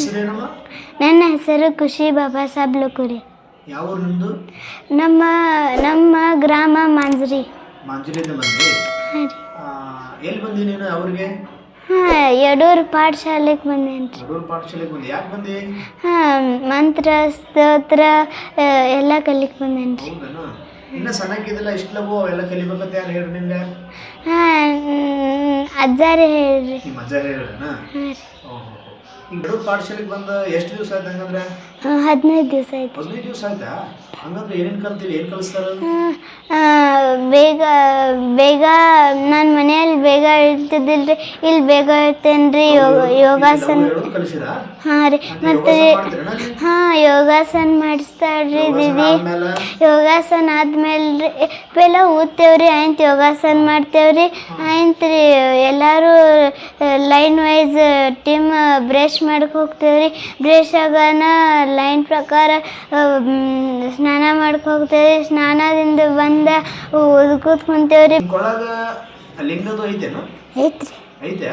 ಹೆಸರೇನಮ್ಮ? ನನ್ನ ಹೆಸರು ಖುಷಿ ಬಾಬಾ ಸಾಬ್ ಲಕುರಿ ಯಾವ ಊರು ನಿಮ್ಮದು ನಮ್ಮ ನಮ್ಮ ಗ್ರಾಮ ಮಾಂಜ್ರಿ. ಮಾಂಜಲಿಂದ ಬಂದ್ರಿ? ಹಾಂ ರೀ. ಆ, ಎಲ್ಲಿ ಬಂದಿ ನೀನು ಅವ್ರಿಗೆ? ಹಾಂ ಯಡೂರು ಪಾಠಶಾಲೆಗೆ ಬಂದೇನ್ರಿ. ರೀ ಯಡೂರು ಪಾಠಶಾಲೆಗೆ ಬಂದೆ. ಯಾಕೆ ಬಂದಿ? ಹಾಂ ಮಂತ್ರ ಸ್ತೋತ್ರ ಆ, ಎಲ್ಲ ಕಲಿಕ್ ಬಂದೇನ್ರಿ. ಹೌದನ? ಇನ್ನ ಸಣ್ಣಕ್ಕಿದೆಲ್ಲ ಇಷ್ಟು ಲಗು ಅವೆಲ್ಲ ಕಲಿಬೇಕಂತ ಯಾರು ಹೇಳಿ ನಿಂಗೆ? ಹಾಂ ಅಜ್ಜಾರೇ ಹೇಳ್ರಿ. ನಿಮ್ಮ ಅಜ್ಜ ಹೇಳಣ ಹಾಂ ರೀ. ಈಗ ಯಡೂರು ಪಾಠಶಾಲೆಗೆ ಬಂದ ಎಷ್ಟು ದಿವಸ ಆಯ್ತು ಹಂಗಂದ್ರೆ? ಹದಿನೈದು ದಿವಸ ಆಯ್ತು. ಹದಿನೈದು ದಿವಸ ಆಯ್ತಾ? ಹಂಗಂದ್ರೆ ಏನೇನು ಕಲ್ತಿಲ್ಲ ಏನು ಕಲಿಸ್ತಾರ? ಬೇಗ ಬೇಗ ನಾನು ಮನೆಯಲ್ಲಿ ಬೇಗ ಹೇಳ್ತಿದ್ದಿಲ್ರಿ ಇಲ್ಲಿ ಬೇಗ ಹೇಳ್ತೇನೆ ರೀ ಯೋಗ ಯೋಗಾಸನ. ಕಲಿಸಿರ? ಹಾಂ ರೀ. ಮತ್ತು ಹಾಂ ಯೋಗಾಸನ ಮಾಡಿಸ್ತಾಳ್ರಿ ದೀದಿ. ಯೋಗಾಸನ ಆದ್ಮೇಲೆ ರೀ ಪೆಲ ಊದ್ತೇವ್ರಿ ಆಯ್ತು ಯೋಗಾಸನ ಮಾಡ್ತೇವ್ರಿ. ಆಯ್ತು ರೀ ಎಲ್ಲರೂ ಲೈನ್ ವೈಸ್ ಟೀಮ್ ಬ್ರಷ್ ಮಾಡಕ್ಕೆ ಹೋಗ್ತೇವ್ರಿ. ಬ್ರಷ್ ಆಗನ ಲೈನ್ ಪ್ರಕಾರ ಸ್ನಾನ ಮಾಡಕ್ಕೆ ಹೋಗ್ತೇವ್ರಿ. ಸ್ನಾನದಿಂದ ಬಂದ ಕೂತ್ಕೊಂತೇವ್ರಿ ಐತ್ರಿ. ಐತೆ?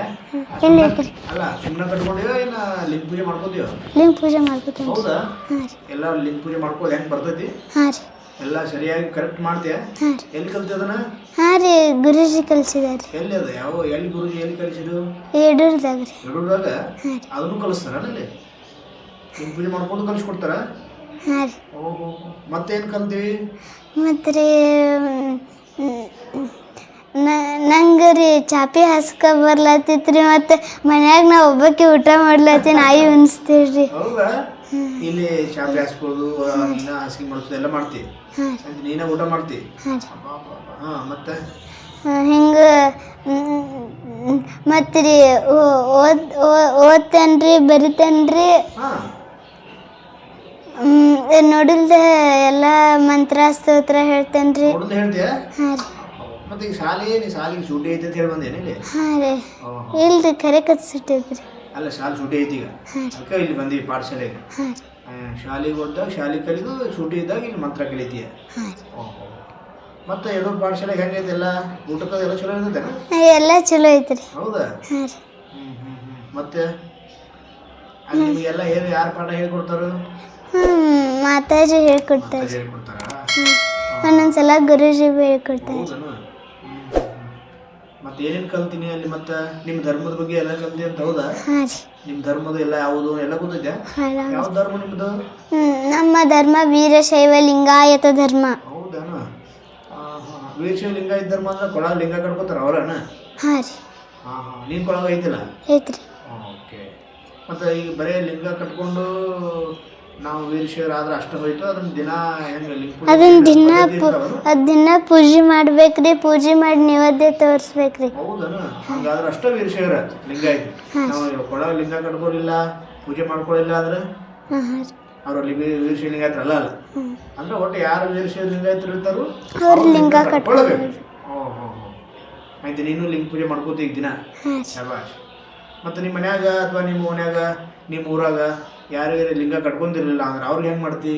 ಎಲ್ಲಿ ಐತ್ರಿ? ಅಲ್ಲ ಸುಮ್ಮನೆ ಕಟ್ಕೊಂಡಿವ ಇಲ್ಲ ಲಿಂಗ ಪೂಜೆ ಮಾಡ್ಕೋತೀವ ಲಿಂಗ ಪೂಜೆ ಮಾಡ್ಕೋತೀವಿ. ಹೌದಾ? ಹಾಂ ರೀ. ಎಲ್ಲ ಲಿಂಗ ಪೂಜೆ ಮಾಡ್ಕೋದು ಹೆಂಗ್ ಬರ್ತೈತಿ? ಹಾಂ ರೀ. ಎಲ್ಲ ಸರಿಯಾಗಿ ಕರೆಕ್ಟ್ ಮಾಡ್ತೀಯ? ಎಲ್ಲಿ ಕಲ್ತಿ ಅದನ್ನ? ಹಾಂ ರೀ ಗುರುಜಿ ಕಲಿಸಿದಾರೆ. ಎಲ್ಲಿ ಅದ? ಯಾವ ಎಲ್ಲಿ ಗುರುಜಿ ಎಲ್ಲಿ ಕಲಿಸಿದ್ರು ಯಡೂರ್ದಾಗ ರೀ. ರೀ. ಅದನ್ನು ಕಲಿಸ್ತಾರ ಅಲ್ಲಿ ಲಿಂಗ ಪೂಜೆ ಮಾಡ್ಕೊಂಡು ಕಲಿಸ್ಕೊಡ್ತಾರ? ಹಾಂ ರೀ. ಮತ್ತೇನು ಕಲ್ತೀವಿ? ಮತ್ತು ರೀ ನಂಗೆ ರೀ ಚಾಪಿ ಹಸ್ಕ ಬರ್ಲತ್ತಿತ್ತು ರೀ ಮತ್ತು ಮನ್ಯಾಗ ನಾ ಒಬ್ಬಕ್ಕೆ ಊಟ ಮಾಡ್ಲತ್ತೀನಿ ನಾಯಿ ಉಣಿಸ್ತೀವಿ ರೀ ಹೌದಾ ಇಲ್ಲಿ ಚಾಪೆ ಹಾಸ್ಬೋದು ನೀನ ಹಾಸಿಗೆ ಮಾಡ್ತೀವಿ ಎಲ್ಲ ಮಾಡ್ತಿ? ಹಾಂ. ನೀನೇ ಊಟ ಮಾಡ್ತಿ? ಹಾಂ ಮತ್ತೆ? ಹಿಂಗೆ ಮತ್ತು ರೀ ಓದ್ ಓದ್ತೇನೆ ರೀ ಬರಿತೇನೆ ರೀ ಹಾ ನೋಡಿಲ್ದ ಎಲ್ಲ ಮಂತ್ರ ಸ್ತೋತ್ರ ಹೇಳ್ತೇನೆ ರೀ ನೋಡುದು ಹೇಳ್ತೀಯ? ಹಾಂ ರೀ. ಮತ್ತೆ ಈಗ ಶಾಲೆ ನೀ ಶಾಲೆಗೆ ಸೂಟಿ ಐತೆ ಅಂತ ಹೇಳಿ ಬಂದೇನು ಇಲ್ಲಿ? ಹಾಂ ರೀ. ಓಹೋ. ಇಲ್ರಿ ಕರೆ ರೀ ಅಲ್ಲ ಶಾಲೆ ಸೂಟಿ ಐತಿ ಈಗ ಅದಕ್ಕೆ ಇಲ್ಲಿ ಬಂದೀವಿ ಪಾಠಶಾಲೆಗೆ. ಹಾಂ ರೀ. ಶಾಲೆಗೆ ಹೋದಾಗ ಶಾಲೆ ಕಲಿದು ಸೂಟಿ ಇದ್ದಾಗ ಇಲ್ಲಿ ಮಂತ್ರ ಕಲಿತೀಯ? ಹಾಂ ಓಹೋ. ಮತ್ತೆ ಯಡೂರು ಪಾಠಶಾಲೆಗೆ ಹೆಂಗೈತೆ ಎಲ್ಲ? ಊಟಕ್ಕೆ ಎಲ್ಲ ಚಲೋ ಇರ್ತೈತೇನ ಎಲ್ಲ ಚಲೋ ಐತ್ರಿ ಹೌದಾ? ಹಾಂ ರೀ. ಹ್ಮ್ ಹ್ಮ್ ಹ್ಮ್. ಮತ್ತೆ? ಅಲ್ಲಿ ನಿಮಗೆಲ್ಲ ಹೇಳಿ ಯಾರು ಪಾಠ ಹೇಳ್ಕೊಡ್ತಾರೆ? ಹ್ಞೂ ಮಾತಾಜಿ ಹೇಳ್ಕೊಡ್ತಾರೆ. ಹೇಳ್ಕೊಡ್ತಾರ? ಒಂದೊಂದ್ಸಲ ಗುರುಜಿ ಹೇಳ್ಕೊಡ್ತಾರೆ. ಹೌದನ. ಮತ್ತೆ ಏನೇನು ಕಲ್ತೀನಿ ಅಲ್ಲಿ ಮತ್ತೆ ನಿಮ್ಮ ಧರ್ಮದ ಬಗ್ಗೆ ಎಲ್ಲ ಕಲ್ತಿ ಅಂತ ಹೌದಾ? ನಿಮ್ಮ ಧರ್ಮದ ಎಲ್ಲ ಯಾವುದು ಎಲ್ಲ ಗೊತ್ತೈತೆ? ಹಾಂ ಯಾವ ಧರ್ಮ ನಿಮ್ಮದು ನಮ್ಮ ಧರ್ಮ ವೀರಶೈವ ಲಿಂಗಾಯತ ಧರ್ಮ. ಹೌದಾನ? ವೀರಶೈವ ಲಿಂಗಾಯತ ಧರ್ಮ ಅಂದ್ರೆ ಕೊಳ ಲಿಂಗ ಕಟ್ಕೋತಾರ ಅವರನ? ಹಾಂ ರೀ. ಹಾಂ ಹಾಂ. ನೀನು ಕೊಳಗ ಐತಿಲ್ಲ? ಐತ್ರಿ. ಓಕೆ. ಮತ್ತೆ ಈಗ ಬರೇ ಲಿಂಗ ಕಟ್ಕೊಂಡು ನಾವು ವೀರಶೈವರ ಆದ್ರೆ ಅಷ್ಟು ಹೋಯ್ತು. ಅದನ್ನ ದಿನ ಹೆಂಗೆ ಲಿಂಗ ಅದನ್ನ ದಿನ ಅದನ್ನ? ಅದ್ ದಿನ ಪೂಜೆ ಮಾಡ್ಬೇಕ್ರಿ ಪೂಜೆ ಮಾಡಿ ನೈವೇದ್ಯ ತೋರಿಸ್ಬೇಕ್ರಿ. ಹೌದನ? ಹಂಗಾದ್ರೆ ವೀರಶೈವರ ವೀರಶೈವರ ಲಿಂಗಾಯತ ನಾವು ಕೊಳ ಲಿಂಗ ಕಟ್ಕೊಳ್ಳಿಲ್ಲ ಪೂಜೆ ಮಾಡ್ಕೊಳ್ಳಿಲ್ಲ ಹಾಂ ಅವ್ರ ಲಿಂಗ ವೀರಶೈವ ಲಿಂಗಾಯತ್ರ ಅಲ್ಲ? ಅಲ್ಲ. ಅಂದ್ರೆ ಒಟ್ಟು ಯಾರು ವೀರಶೈವ ಲಿಂಗಾಯತರು ಇರ್ತಾರೋ? ಅವ್ರ ಲಿಂಗ ಕಟ್ಕೊಳ್ಳಬೇಕು ಆಯ್ತು ನೀನು ಲಿಂಗ ಪೂಜೆ ಮಾಡ್ಕೋತಿ ಈಗ ದಿನ? ಮತ್ತೆ ನಿಮ್ಮ ಮನ್ಯಾಗ ಅಥವಾ ನಿಮ್ಮ ಮನ್ಯಾಗ ನಿಮ್ಮ ಊರಾಗ? ಯಾರಿಗಾರ ಲಿಂಗ ಕಟ್ಕೊಂಡಿರಲಿಲ್ಲ ಅಂದ್ರೆ ಅವ್ರಿಗೆ ಹೆಂಗೆ ಮಾಡ್ತಿ?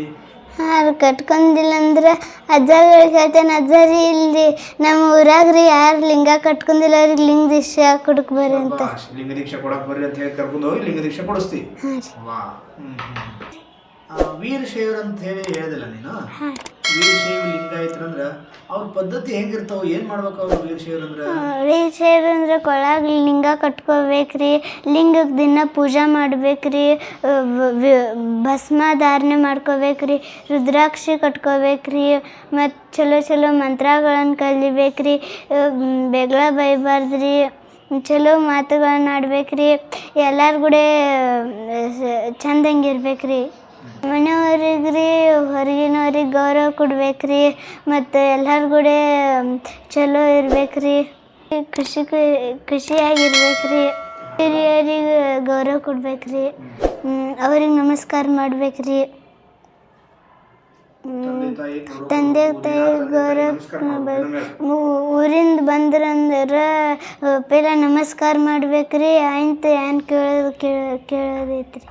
ಅವ್ರು ಕಟ್ಕೊಂಡಿಲ್ಲ ಅಂದ್ರೆ ಅಜ್ಜಗಳಿಗೆ ಹೇಳ್ತೇನೆ ಅಜ್ಜಾರಿ ಇಲ್ಲಿ ನಮ್ಮ ಊರಾಗ ರೀ ಯಾರು ಲಿಂಗ ಕಟ್ಕೊಂಡಿಲ್ಲ ಅವ್ರಿಗೆ ಲಿಂಗ ದೀಕ್ಷೆ ಕೊಡಕ್ ಬರ್ರಿ ಅಂತ. ಲಿಂಗ ದೀಕ್ಷೆ ಕೊಡಕ್ ಬರ್ರಿ ಅಂತ ಹೇಳಿ ಕರ್ಕೊಂಡು ಹೋಗಿ ಲಿಂಗ ದೀಕ್ಷೆ ಕೊಡಿಸ್ತಿ. ಹಾಂ ರೀ. ವಾ ಹ್ಮ್ ಹ್ಮ್. ಆ, ವೀರಶೈವರ ಅಂತ ಹೇಳಿ ಹೇಳಿದಿಲ್ಲ ನೀನು? ಹಾಂ ವೀರಶೈವ ಲಿಂಗಾಯತರಂದ್ರ ಅವ್ರ ಪದ್ಧತಿ ಹೆಂಗಿರ್ತಾವ, ಏನ್ ಮಾಡ್ಬೇಕು ಅವ್ರು ವೀರಶೈವರಂದ್ರ ವೀರಶೈವ ಅಂದ್ರೆ ಕೊಳಗ ಲಿಂಗ ಕಟ್ಕೋಬೇಕ್ರಿ ಲಿಂಗಕ್ಕೆ ದಿನ ಪೂಜೆ ಮಾಡ್ಬೇಕ್ರಿ ಭಸ್ಮ ಧಾರಣೆ ಮಾಡ್ಕೋಬೇಕ್ರಿ, ರುದ್ರಾಕ್ಷಿ ಕಟ್ಕೋಬೇಕ್ರಿ ಮತ್ತು ಚಲೋ ಚಲೋ ಮಂತ್ರಗಳನ್ನು ಕಲಿಬೇಕ್ರಿ ಬೆಗಳ ಬೈಬಾರ್ದ್ರಿ, ಚಲೋ ಮಾತುಗಳನ್ನ ಆಡ್ಬೇಕ್ರಿ ಎಲ್ಲಾರ್ಗೂಡೆ ಕೂಡ ಚಂದಂಗಿರ್ಬೇಕ್ರಿ ಮನೆಯವ್ರಿಗೆ ರೀ, ಹೊರಗಿನವ್ರಿಗೆ ಗೌರವ ಕೊಡ್ಬೇಕ್ರಿ ಮತ್ತು ಎಲ್ಲರ ಕೂಡ ಚಲೋ ಇರ್ಬೇಕ್ರಿ ಖುಷಿ ಖುಷಿಯಾಗಿರ್ಬೇಕ್ರಿ ಹಿರಿಯರಿಗೆ ಗೌರವ ಕೊಡ್ಬೇಕ್ರಿ ಅವ್ರಿಗೆ ನಮಸ್ಕಾರ ಮಾಡ್ಬೇಕ್ರಿ ತಂದೆ ತಾಯಿ ಗೌರವ. ಊರಿಂದ ಬಂದ್ರಂದ್ರೆ ಕೇಳೋ ನಮಸ್ಕಾರ ಮಾಡ್ಬೇಕ್ರಿ ಆಯ್ತು ಏನು ಕೇಳೋದು ಕೇಳೋದೈತ್ರಿ